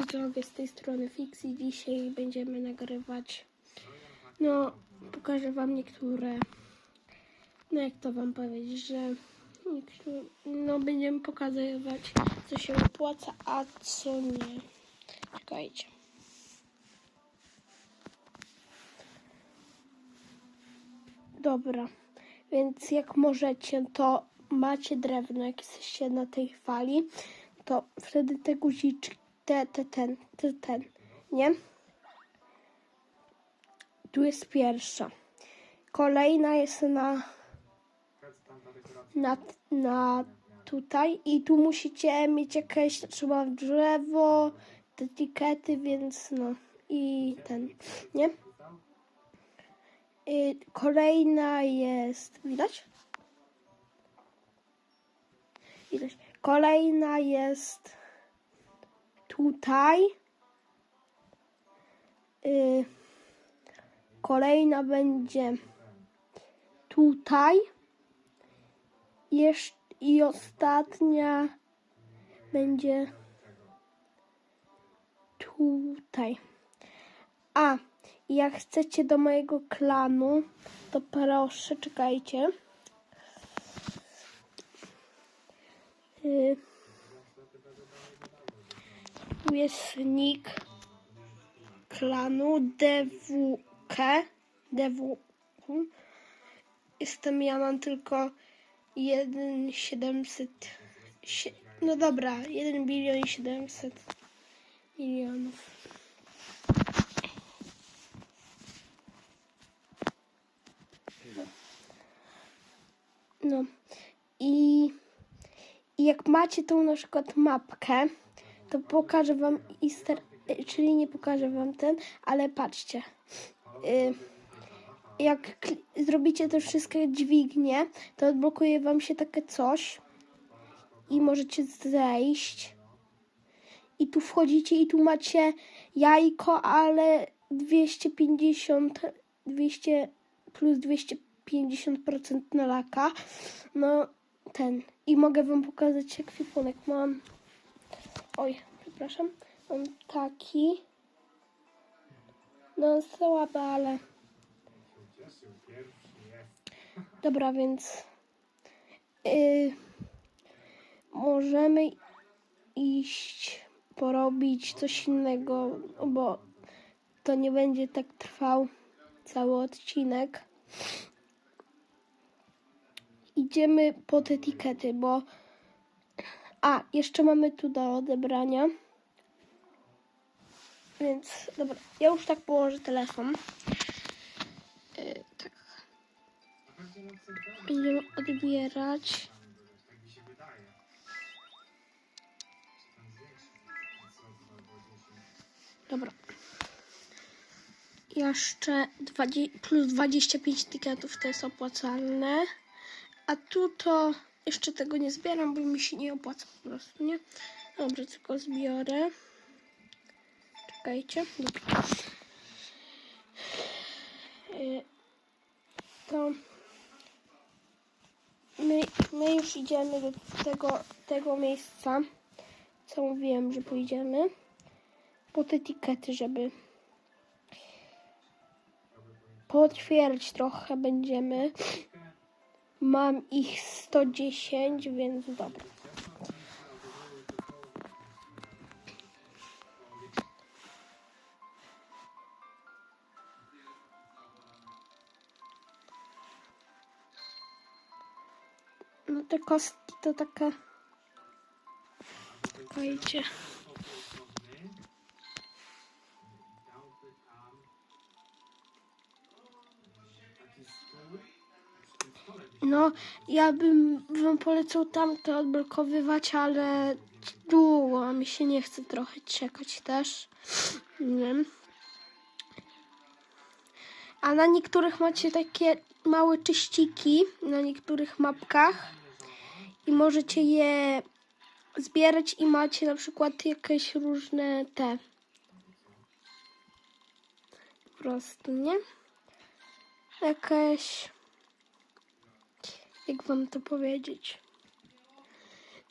widzowie z tej strony Fixi. Dzisiaj będziemy nagrywać. No, pokażę wam niektóre. No, jak to wam powiedzieć, że no, będziemy pokazywać, co się opłaca, a co nie. Czekajcie. Dobra, więc jak możecie, to macie drewno, jak jesteście na tej fali, to wtedy te guziczki, te, te, ten, te, ten, nie? Tu jest pierwsza. Kolejna jest na, na, na tutaj i tu musicie mieć jakieś, trzeba drzewo, etykiety, więc no i ten, nie? Y, Kolejna jest, widać? Widać. Kolejna jest tutaj. Y, Kolejna będzie tutaj. Jesz I ostatnia będzie tutaj. A, jak chcecie do mojego klanu, to proszę, czekajcie. Y, Tu jest nick klanu DWK. DWK. Jestem ja, mam tylko 1,700. sie- No dobra, 1 bilion i 700 milionów. No i, i jak macie tą na przykład mapkę, to pokażę wam easter, y, czyli nie pokażę wam ten, ale patrzcie. Y, jak zrobicie te wszystkie dźwignie, to odblokuje wam się takie coś i możecie zejść. I tu wchodzicie i tu macie jajko, ale 250, 200 plus 250% na laka. No ten. I mogę wam pokazać ekwipunek. Mam. Oj, przepraszam. Mam taki. No słaby, ale. Dobra, więc. Yy, możemy iść porobić coś innego, bo to nie będzie tak trwał cały odcinek. Idziemy po te etykiety, bo. A, jeszcze mamy tu do odebrania. Więc, dobra, ja już tak położę telefon. Yy, tak. Będziemy odbierać. Dobra. Jeszcze 20, plus 25 tiketów to jest opłacalne. A tu to jeszcze tego nie zbieram, bo mi się nie opłaca po prostu, nie? Dobra, tylko zbiorę. Czekajcie. Y, To my, my już idziemy do tego, tego miejsca, co mówiłem, że pójdziemy. Po te etykiety, żeby potwierdzić trochę będziemy. Mam ich 110, więc dobra. No te kostki to taka... Czekajcie. No, ja bym wam polecał tamto odblokowywać, ale długo, a mi się nie chce trochę czekać też. Nie wiem. A na niektórych macie takie małe czyściki, na niektórych mapkach i możecie je zbierać i macie na przykład jakieś różne te po prostu, nie? Jakieś jak wam to powiedzieć?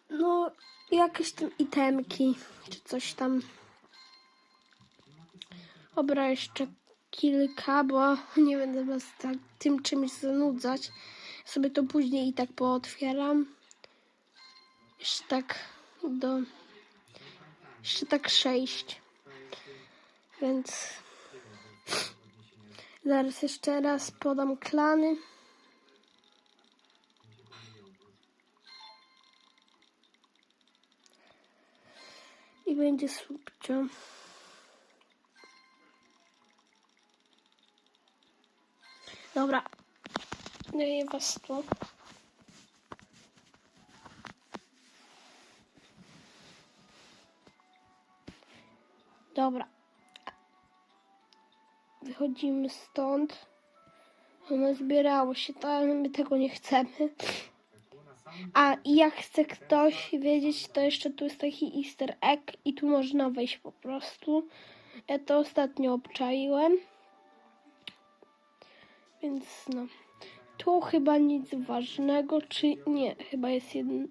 No, jakieś tam itemki, czy coś tam. Dobra, jeszcze kilka, bo nie będę was tak, tym czymś zanudzać. Sobie to później i tak pootwieram. Jeszcze tak do... Jeszcze tak sześć. Więc... Zaraz jeszcze raz podam klany. I będzie słupcio. Dobra. Daję was tu. Dobra. Wychodzimy stąd. Ono zbierało się, to ale my tego nie chcemy. A i jak chce ktoś wiedzieć, to jeszcze tu jest taki easter egg i tu można wejść po prostu. Ja to ostatnio obczaiłem. Więc no. Tu chyba nic ważnego, czy nie? Chyba jest jeden.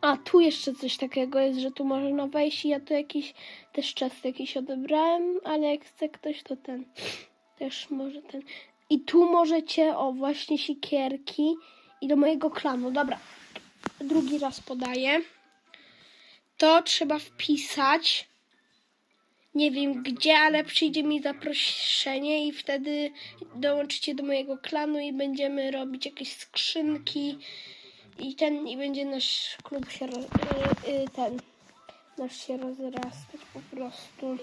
A tu jeszcze coś takiego jest, że tu można wejść i ja tu jakiś też czas jakiś odebrałem, ale jak chce ktoś to ten też może ten. I tu możecie, o właśnie sikierki i do mojego klanu. Dobra, drugi raz podaję. To trzeba wpisać. Nie wiem gdzie, ale przyjdzie mi zaproszenie i wtedy dołączycie do mojego klanu i będziemy robić jakieś skrzynki i ten i będzie nasz klub się roz, y, y, ten nasz się rozrastać po prostu.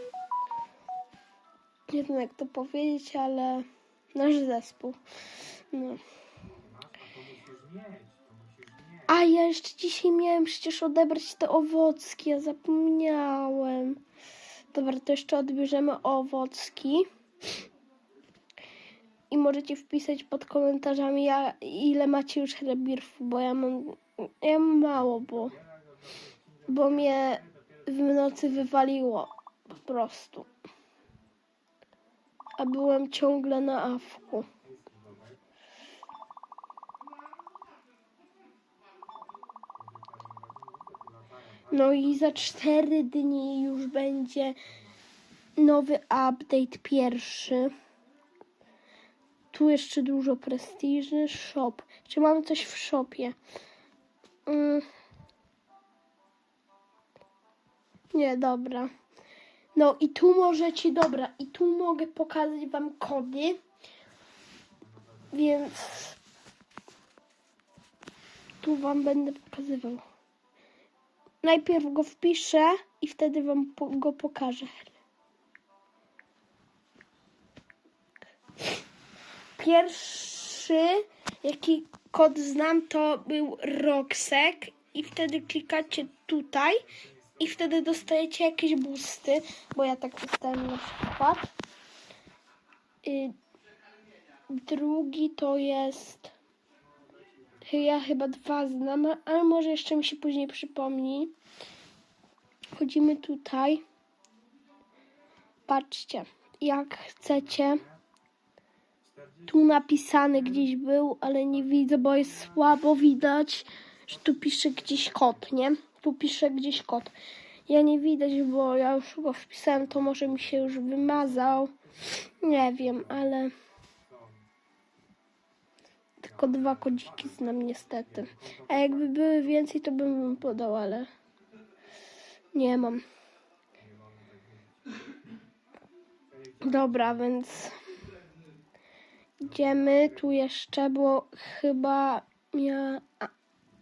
Nie wiem jak to powiedzieć, ale nasz zespół. No. A ja jeszcze dzisiaj miałem przecież odebrać te owocki, ja zapomniałem. Dobra, to jeszcze odbierzemy owocki. I możecie wpisać pod komentarzami, ja, ile macie już rebirfu, bo ja mam, ja mam mało, bo, bo mnie w nocy wywaliło po prostu. A byłem ciągle na awku. No i za cztery dni już będzie nowy update pierwszy. Tu jeszcze dużo prestiży. Shop. Czy mamy coś w shopie? Mm. Nie, dobra. No i tu możecie, dobra, i tu mogę pokazać wam kody. Więc tu wam będę pokazywał. Najpierw go wpiszę i wtedy wam po, go pokażę. Pierwszy, jaki kod znam, to był Roxek i wtedy klikacie tutaj i wtedy dostajecie jakieś boosty, bo ja tak dostałem na przykład. Y, drugi to jest ja chyba dwa znam, ale może jeszcze mi się później przypomni. Chodzimy tutaj. Patrzcie, jak chcecie. Tu napisany gdzieś był, ale nie widzę, bo jest słabo widać, że tu pisze gdzieś kod, nie? Tu pisze gdzieś kod. Ja nie widać, bo ja już go wpisałem, to może mi się już wymazał. Nie wiem, ale tylko dwa kodziki znam niestety. A jakby były więcej, to bym wam podał, ale nie mam. Dobra, więc idziemy tu jeszcze, bo chyba ja... A,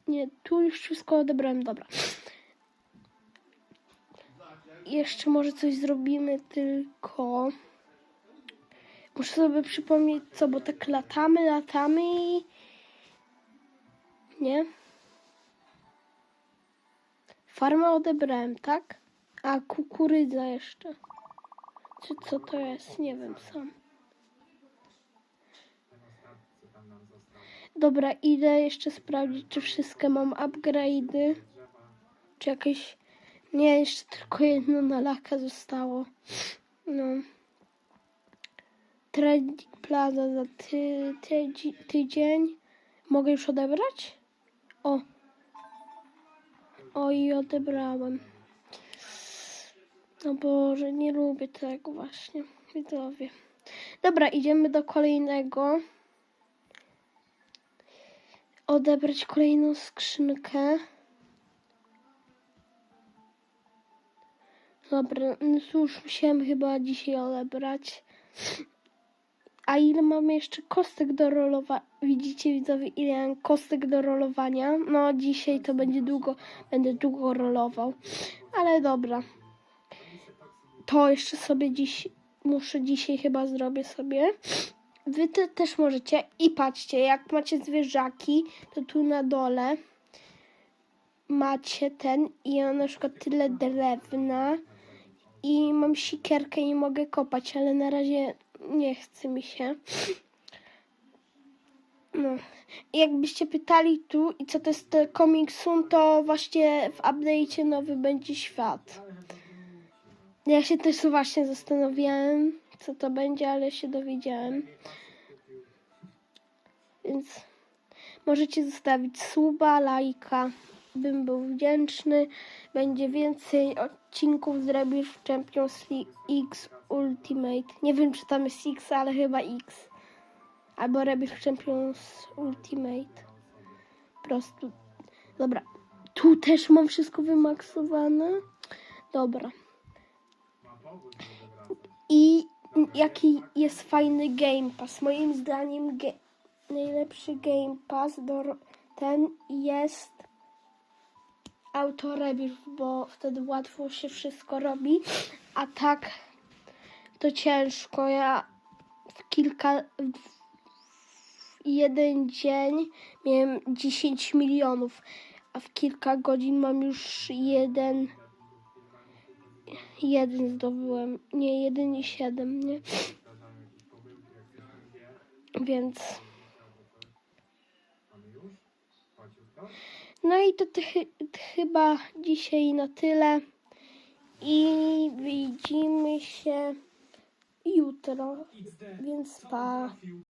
nie, tu już wszystko odebrałem, dobra. Jeszcze może coś zrobimy, tylko... Muszę sobie przypomnieć co, bo tak latamy, latamy i... Nie? Farmę odebrałem, tak? A kukurydza jeszcze. Czy co to jest? Nie wiem sam. Dobra, idę jeszcze sprawdzić, czy wszystkie mam upgrade'y. Czy jakieś... Nie, jeszcze tylko jedno na laka zostało. No. Trading Plaza za ty, ty, tydzień. Mogę już odebrać? O. O i odebrałem. No Boże, nie lubię tego właśnie, widzowie. Dobra, idziemy do kolejnego. Odebrać kolejną skrzynkę. Dobra, no cóż, musiałem chyba dzisiaj odebrać. A ile mamy jeszcze kostek do rolowania? Widzicie widzowie, ile mam kostek do rolowania? No dzisiaj to będzie długo, będę długo rolował. Ale dobra. To jeszcze sobie dziś, muszę dzisiaj chyba zrobię sobie. Wy te, też możecie. I patrzcie, jak macie zwierzaki, to tu na dole macie ten i ja na przykład tyle drewna i mam sikierkę i mogę kopać, ale na razie nie chce mi się. No. Jakbyście pytali tu i co to jest Comic Soon, to właśnie w update'cie nowy będzie świat. Ja się też właśnie zastanawiałem, co to będzie, ale się dowiedziałem. Więc możecie zostawić suba, lajka. Bym był wdzięczny. Będzie więcej odcinków z Rebirth Champions League X Ultimate. Nie wiem, czy tam jest X, ale chyba X. Albo Rebirth Champions Ultimate. Po prostu. Dobra. Tu też mam wszystko wymaksowane. Dobra. I jaki jest fajny Game Pass? Moim zdaniem ge- najlepszy Game Pass do ten jest autorebirth, bo wtedy łatwo się wszystko robi, a tak to ciężko. Ja w kilka w jeden dzień miałem 10 milionów, a w kilka godzin mam już jeden jeden zdobyłem. Nie, jeden i siedem, nie? Więc. No i to chyba dzisiaj na tyle. I widzimy się jutro. Więc pa.